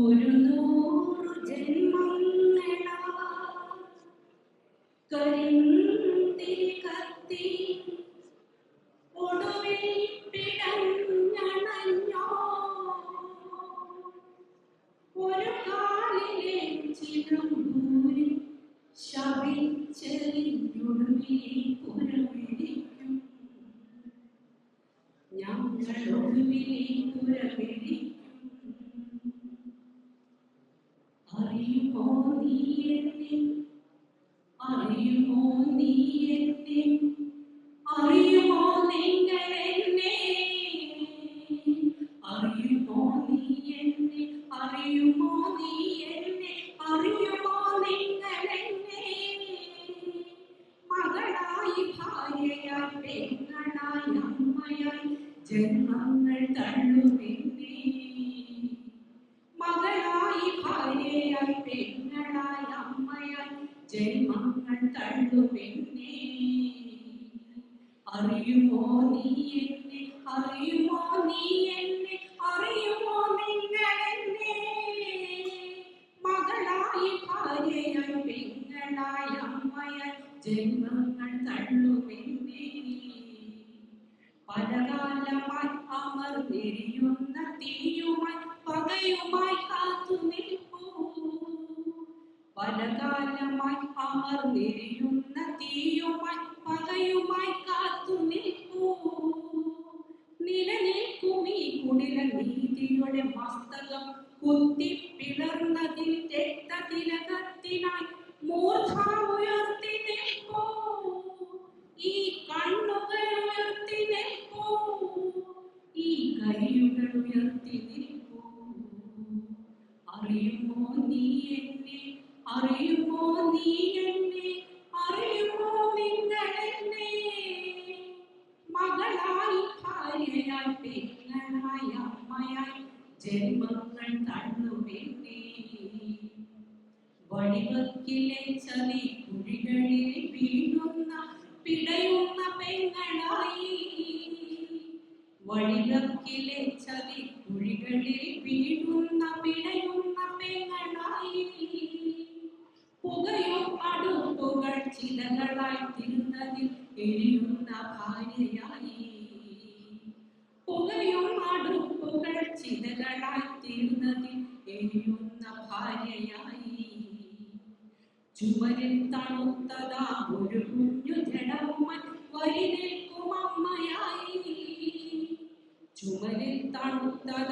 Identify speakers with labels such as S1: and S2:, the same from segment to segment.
S1: ഒരു നൂറു കത്തി ഒരു കാലിലെ പുരവിളിക്കും അറിയുമോ നീ എന്നെ അറിയുമോ നീ എന്നെ അറിയുമോ നിങ്ങൾ എന്നെ അറിയുമോ നീ എന്നെ അറിയുമോ നീ എന്നെ അറിയുമോ നിങ്ങൾ എന്നെ മകളായി ഭാര്യയായി പെങ്ങളായി അമ്മയായി ജന്മങ്ങൾ തള്ളുമെന്നേ മകളായി ഭാര്യയായി ജന്മങ്ങൾ തള്ളുമെന്നേ അറിയുമോ നീ എന്നെ? അറിയുമോ നീ എന്നെ? അറിയുമോ നിങ്ങൾ എന്നെ മകളായി ഭാര്യയായി പെങ്ങളായി അമ്മയായി ജന്മങ്ങൾ തള്ളുമെന്നേ പലകാലമായി അമർ തിരിയുന്ന തീയുമായി പകയുമായി പലകാലമായി അമർന്നെരിയുന്ന തീയുമായി പകയുമായി കാത്തു നിൽക്കൂ. നിലനിൽക്കും ഈ കുടില നീതിയുടെ മസ്തകം. കുത്തി പിളർന്നതിൽ രക്തതിലകത്തിനായി മൂർധ ഉയർത്തി നിൽക്കൂ. ഈ കണ്ണുകൾ ഉയർത്തി നിൽക്കൂ. ഈ കൈയുകൾ ഉയർത്തി നിൽപ്പൂ അറിയുമോ നീ എന്നെ? അറിയുമോ നിങ്ങൾ എന്നെ? മകളായി ഭാര്യയായി പെങ്ങളായി അമ്മയായി ജന്മങ്ങൾ തള്ളുമെന്നേ വഴിവക്കിലെ ചതി കുഴികളിൽ വീഴുന്ന പിടയുന്ന പെങ്ങളായി. വഴിവക്കിലെ ചതി കുഴികളിൽ വീഴുന്ന പിടയുന്ന പെങ്ങളായി. ചിലകളായി തിരുന്നതിൽ എരിയുന്ന ഭാര്യയായി. പുകയും അടുപ്പുകൾ ചിതകളായി തീർന്നതിൽ എരിയുന്ന ഭാര്യയായി. ചുമരിൽ തണുത്തതാ ഒരു കുഞ്ഞു ജഡവുമായി വരി നിൽക്കും അമ്മയായി. ചുമരിൽ തണുത്തതാ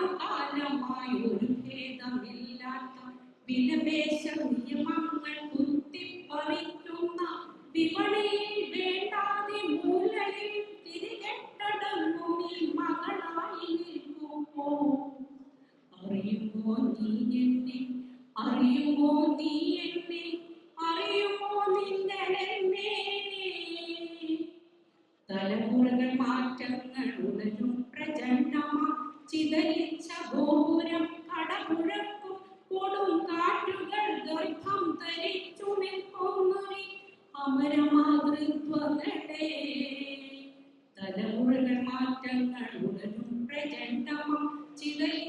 S1: ഒരുപാട് ഭേദമില്ലാത്ത വിലപേശ നിയമങ്ങൾ കുത്തിപ്പറിക്കുന്ന വിപണിയിൽ വേണ്ടാതെ മൂലയിൽ തിരികെട്ടടങ്ങും മകളായി നിൽക്കുമ്പോ അറിയുമോ നീ എന്നെ? അറിയുമോ നീ ചിതലിച്ച ഗോപുരം കടപുഴക്കും കൊടും കാറ്റുകൾ ഗർഭം ധരിച്ചു നിൽക്കുന്നൊരു അമരമാതൃത്വങ്ങളെ. തലമുറകൾ മാറ്റങ്ങൾ ഉടനും പ്രചണ്ഡമാ. ചിതലിച്ച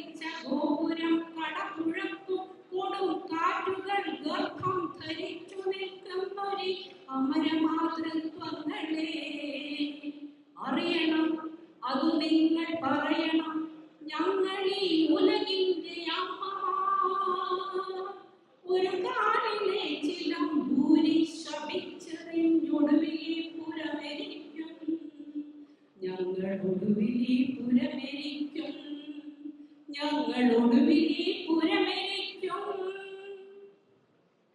S1: ഞങ്ങളൊടുവിലി പുരമരിക്കും ഞങ്ങളൊടുവിലി പുരമരിക്കും